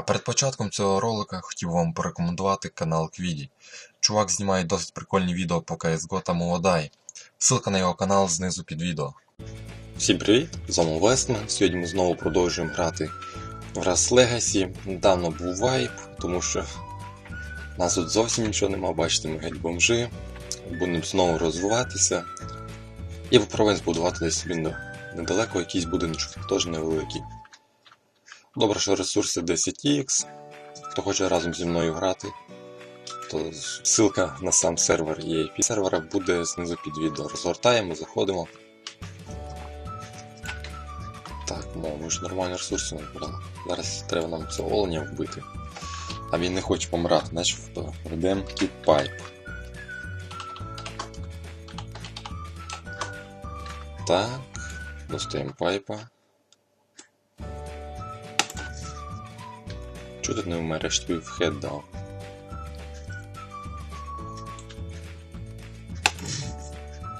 А перед початком цього ролика хотів вам порекомендувати канал Квіді. Чувак знімає досить прикольні відео по CSGO та Молодай. Ссылка на його канал знизу під відео. Всім привіт! З вами Вестмен. Сьогодні ми знову продовжуємо грати в Rust Legacy. Недавно був вайп, тому що нас тут зовсім нічого нема, бачите, ми геть бомжи. Будемо знову розвиватися. І попробуємо збудувати десь собі недалеко якийсь будиночок, теж невеликий. Добре, що ресурси 10X. Хто хоче разом зі мною грати, то ссылка на сам сервер EAP сервера буде знизу під відео. Розгортаємо, заходимо. Так, ну, ми ж нормальні ресурси набрали. Зараз треба нам цього оленя вбити. А він не хоче помирати, значить ведемо кіт-пайп. Так, достаємо пайпа. Чого ти не вмереш? Тобі в хед дав.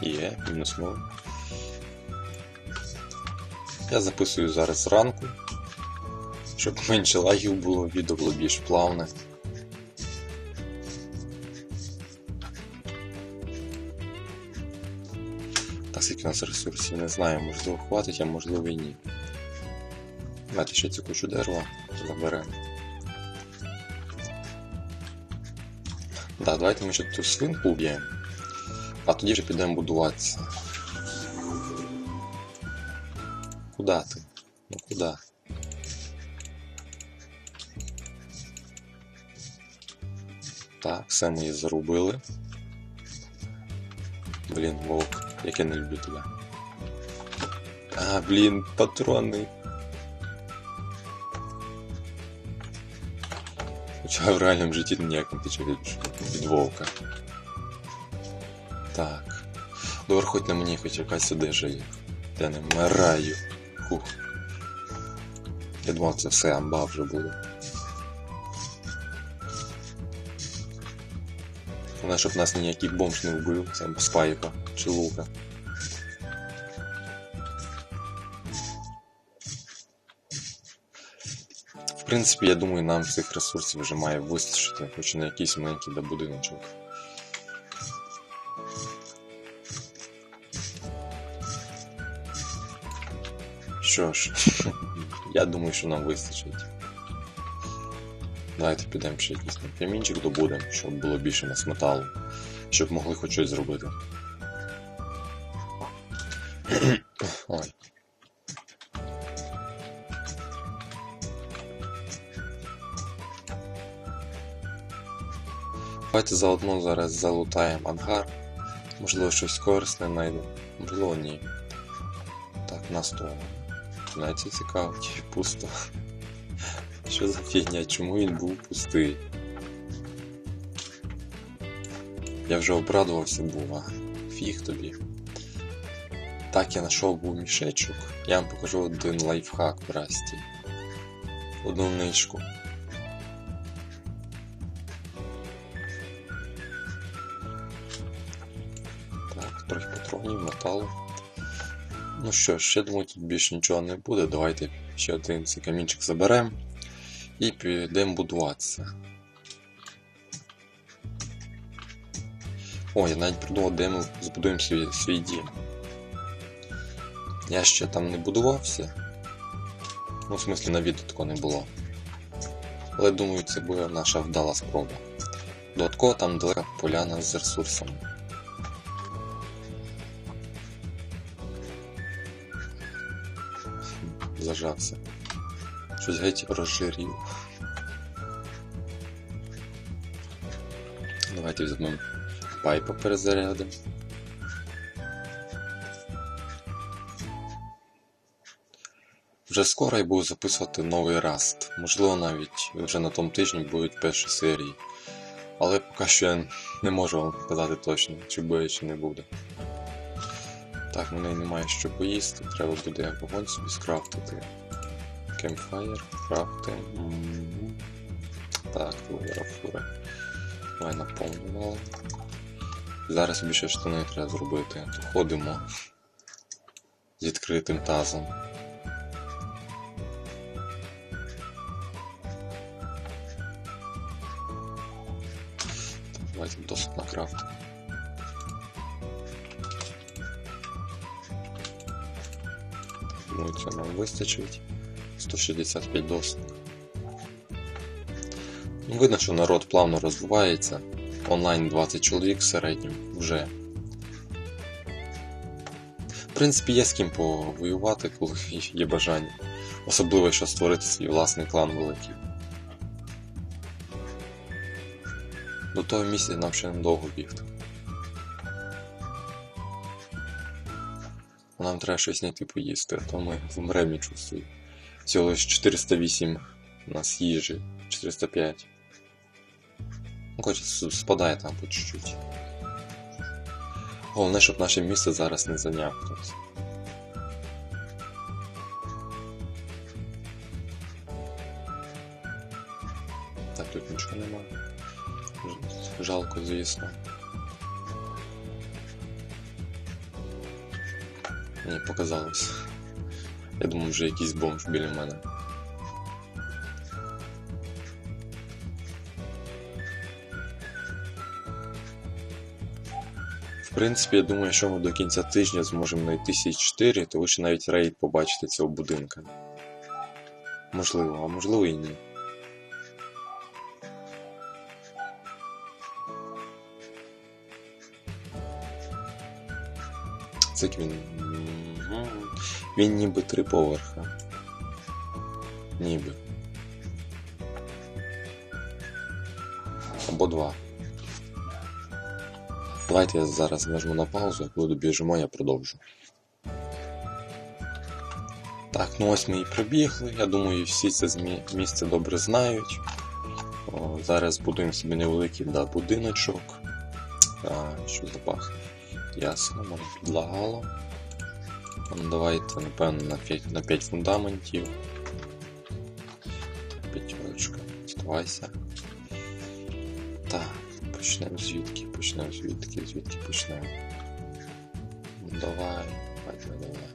Є, мінус 0. Я записую зараз зранку, щоб менше лагів було, відео було більш плавне. Так, скільки у нас ресурсів, не знаю, можливо хватить, а можливо і ні. Давайте ще цю кучу дерева заберемо. Да, давайте ми ще ту свинку вб'ємо, а тоді вже підемо будуватися. Куда ти? Ну куда? Так, все ми її зарубили. Блін, вовк, як я не люблю тебе. А, блін, патрони. Хоча в реальному житті ніяк не тече від, від вовка. Так. Добре, хоч на мені хоч якась одежа є. Я не вмираю. Фух. Я думав, це все амба вже буде. Головне, щоб нас ніякий бомж не вбив, це спайка чи лука. Принципі, я думаю, нам цих ресурсів вже має вистачити, хоч на якийсь маленький да будиночок. Що ж, я думаю, що нам вистачить. Давайте підемо ще якийсь камінчик добудемо, щоб було більше нас металу, щоб могли хоч щось зробити. Ой. Давайте заодно зараз залутаємо ангар. Можливо, щось корисне знайдемо. Можливо, ні. Так, на сторону. Навіть це пусто. Що за фігня? Чому він був пустий? Я вже обрадувався був, а фіг тобі. Так, я знайшов був мішечок. Я вам покажу один лайфхак в расті. Одну ничку. Металу. Ну що ж, я думаю, тут більше нічого не буде. Давайте ще один цей камінчик заберемо і підемо будуватися. О, я навіть придумав, де ми збудуємо свій, свій дім. Я ще там не будувався. Ну, в смислі, на відео такого не було. Але думаю, це буде наша вдала спроба. Додатково там далека поляна з ресурсами. Зажався. Щось геть розжирів. Давайте візьмемо пайпа перезарядимо. Вже скоро я буду записувати новий раст. Можливо, навіть вже на тому тижні будуть перші серії. Але поки що я не можу вам сказати точно, чи буде, чи не буде. Так, в неї немає що поїсти, треба буде вогонь собі скрафтити. Кемпфайр, крафти. Так, фура, фура. Давай наповнювали. Зараз собі ще штани треба зробити. Доходимо з відкритим тазом. Давайте досить накрафтимо. Це нам вистачить. 165 досок. Ну, видно, що народ плавно розвивається. Онлайн 20 чоловік в середньому вже. В принципі, є з ким повоювати, коли є бажання. Особливо, якщо створити свій власний клан великий. До того місця нам ще недовго бігти. Треба щось знайти поїсти, а то ми вмремо, чувствую. Всього лиш 408 у нас їжі, 405. Ну, спадає там по чуть-чуть. Головне, щоб наше місце зараз не зайняв хтось. Так, тут нічого немає. Жалко, звісно. Ні, показалось. Я думав, вже якийсь бомж біля мене. В принципі, я думаю, що ми до кінця тижня зможемо знайти сі 4, то ви навіть рейд побачите цього будинка. Можливо, а можливо і ні. Це він. Він ніби три поверха. Ніби. Або два. Давайте я зараз нажму на паузу, коли добіжимо, я продовжу. Так, ну ось ми і прибігли. Я думаю, всі це місце добре знають. О, зараз будуємо собі невеликий да, будиночок. А, що запах? Ясно, мене підлагало. Давайте, напевно, на 5, на 5 фундаментів. П'ятерочка. Оставайся. Так, почнемо звідки? Почнемо звідки, звідки почнемо. Ну, давай, давай, давай, давай.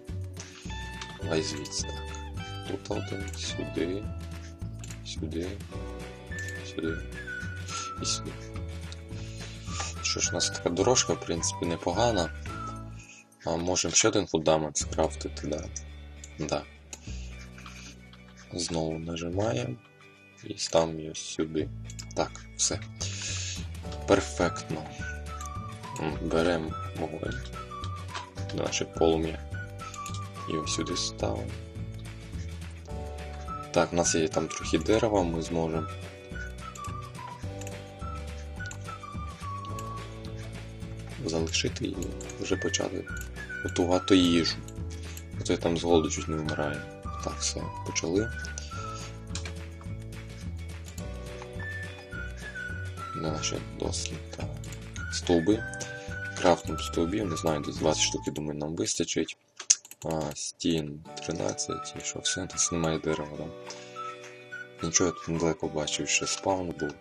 Давай звідси так. Тут один, сюди, сюди, сюди і сюди. Що ж, у нас така дорожка, в принципі, непогана. А можемо ще один фундамент скрафтити, да. Да. Знову нажимаємо і ставимо її сюди. Так, все. Перфектно. Беремо. Наше полум'я. І ось сюди ставимо. Так, у нас є там трохи дерева, ми зможемо. Залишити і вже почати готувати їжу. То я там з голоду чуть не вмираю. Так, все, почали. Наші та стовби. Крафтом стовбів, не знаю, десь 20 штук, думаю, нам вистачить. А, стін 13, і що все, у нас немає дерева, да? Нічого я тут недалеко бачив, ще спаун був.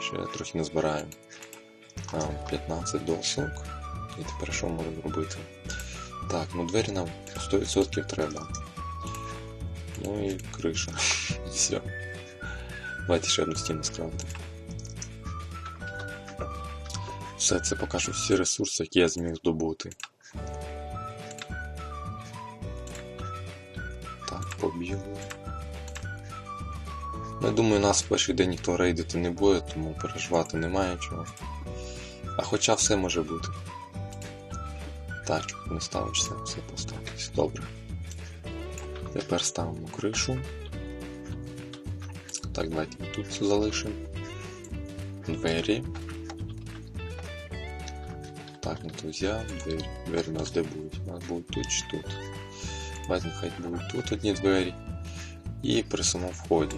Ще трохи не збираємо. А, 15 досок. І тепер що можемо робити? Так, ну двері нам 100% треба. Ну і криша. І все. Давайте ще одну стіну скрафтимо. Все, це покажу всі ресурси, які я зміг здобути. Так, побігли. Ну, я думаю, нас в перший день ніхто рейдити не буде, тому переживати немає чого. А хоча все може бути. Так, чого не ставишся, все поставилось. Добре. Тепер ставимо кришу. Так, давайте тут все залишимо. Двері. Так, то взяв, двері. Двері у нас де будуть? У нас будуть тут чи тут. Давайте нехай будуть тут одні двері. І при самому вході.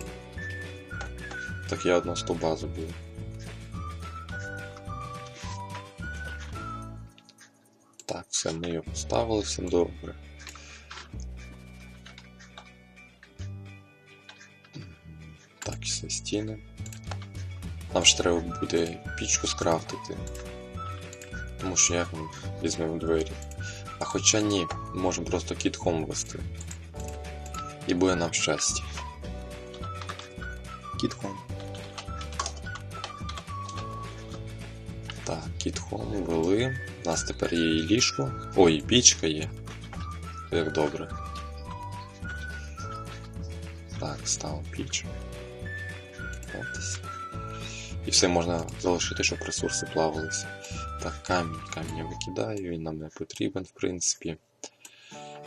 Так я одна стовба забув. Так, все, ми його поставили, все добре. Так, все стіни. Нам ж треба буде пічку скрафтити. Тому що як ми візьмемо двері. А хоча ні, можемо просто кіт хом вести. І буде нам щастя. Кіт Так, кітхом ввели. У нас тепер є і ліжко. Ой, пічка є. Як добре. Так, ставимо піч. І все можна залишити, щоб ресурси плавалися. Так, камінь, камінь я викидаю, він нам не потрібен, в принципі.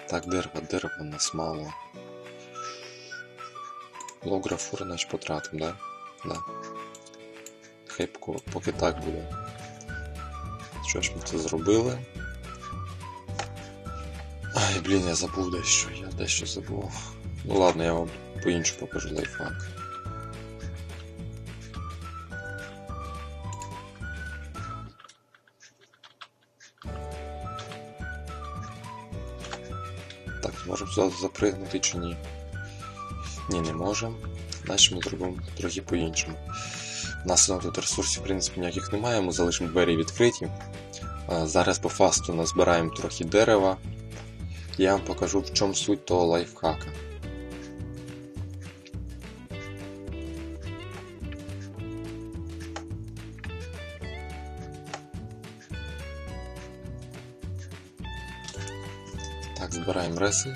Так, дерево, дерево у нас мало. Лографур наш потратим, да? Да. Хай поки так буде. Що ж ми це зробили? Ай, блін, я забув дещо, я дещо забув. Ну ладно, я вам по-іншому покажу лайфхак. Так, можемо запригнути чи ні? Ні, не можемо. Значить ми зробимо трохи по-іншому. Нас тут ресурсів, в принципі, ніяких немає, ми залишимо двері відкриті. Зараз по фасту назбираємо трохи дерева. Я вам покажу, в чому суть того лайфхака. Так, збираємо реси.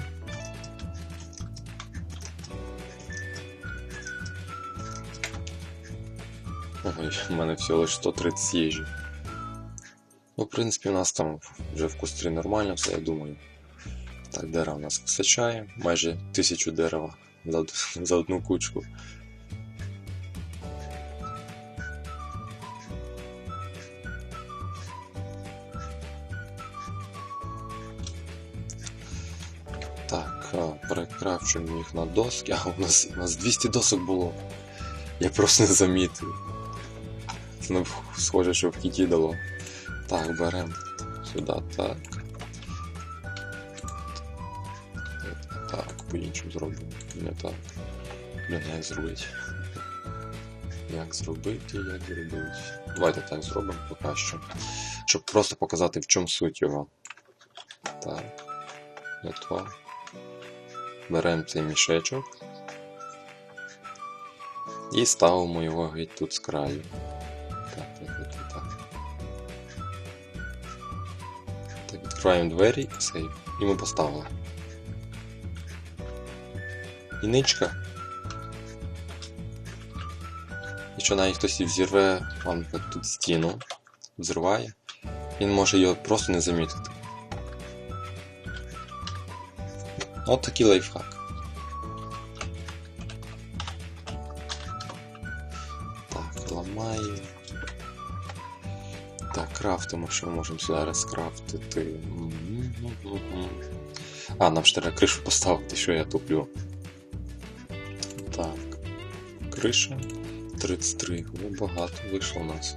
Ой, в мене всього лише 130 їжі. Ну, в принципі, у нас там вже в кустрі нормально все, я думаю. Так, дерева у нас вистачає, майже тисячу дерева за, за одну кучку. Так, перекрафчуємо їх на доски. А, у нас, у нас 200 досок було. Я просто не замітив. Не схоже, що дало. Так, беремо сюди, так. Так, по-іншому зробимо. Не так. Блін, як зробити? Як зробити, як зробити? Давайте так зробимо поки що. Щоб просто показати, в чому суть його. Так. То. Беремо цей мішечок. І ставимо його геть тут з краю. Відкриваємо двері і сейф. І ми поставили. І ничка. Якщо навіть хтось взірве вам тут стіну, взриває, він може його просто не замітити. От такий лайфхак. Крафтимо, що ми можемо зараз скрафтити. А, нам ж треба кришу поставити, що я туплю. Так. Криша. 33. О, багато вийшло у нас.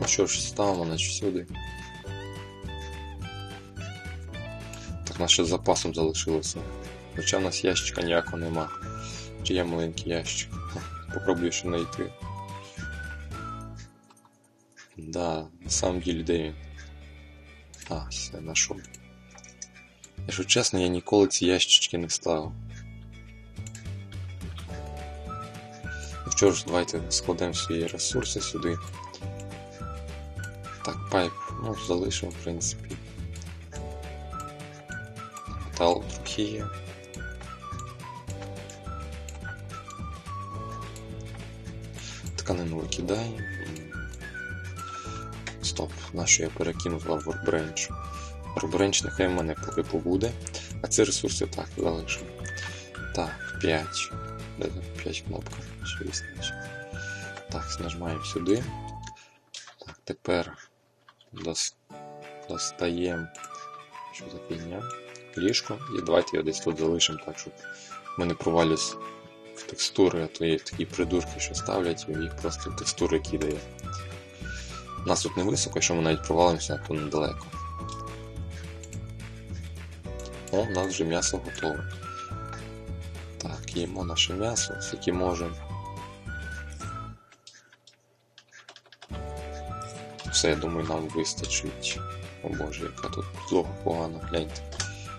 Ну що ж, ставимо наче сюди. Так, нас ще з запасом залишилося. Хоча в нас ящика ніякого нема. Чи є маленький ящик? Попробую ще знайти. Да, на самом деле де? А, все, знайшов. Якщо чесно, я ніколи ці ящички не ставив. Ну що ж, давайте складемо свої ресурси сюди. Так, пайп, ну, залишимо, в принципі. Метал трохи є. Тканину викидаємо. Стоп, на що я перекинув в Workbench. Workbench нехай в мене поки побуде. А ці ресурси так залишимо. Так, 5. Де 5 кнопка? Так, нажимаємо сюди. Так, тепер дос... достаємо. Що за фігня? Ліжко. І давайте його десь тут залишимо так, щоб ми не провалюсь в текстури, а то є такі придурки, що ставлять, і їх просто в текстури кидає. Нас тут не високо, якщо ми навіть провалимося, то недалеко. О, у нас вже м'ясо готове. Так, їмо наше м'ясо, скільки можемо. Все, я думаю, нам вистачить. О боже, яка тут злого погано, гляньте.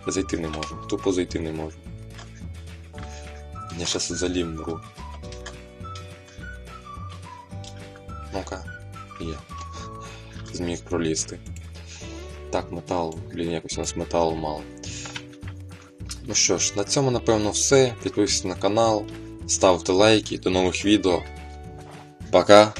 Зайти не можу, тупо зайти не можу. Я щас залів мру. Ну-ка. Є. Зміг пролізти. Так, метал, блін, якось у нас металу мало. Ну що ж, на цьому напевно все. Підписуйтесь на канал, ставте лайки, до нових відео. Пока!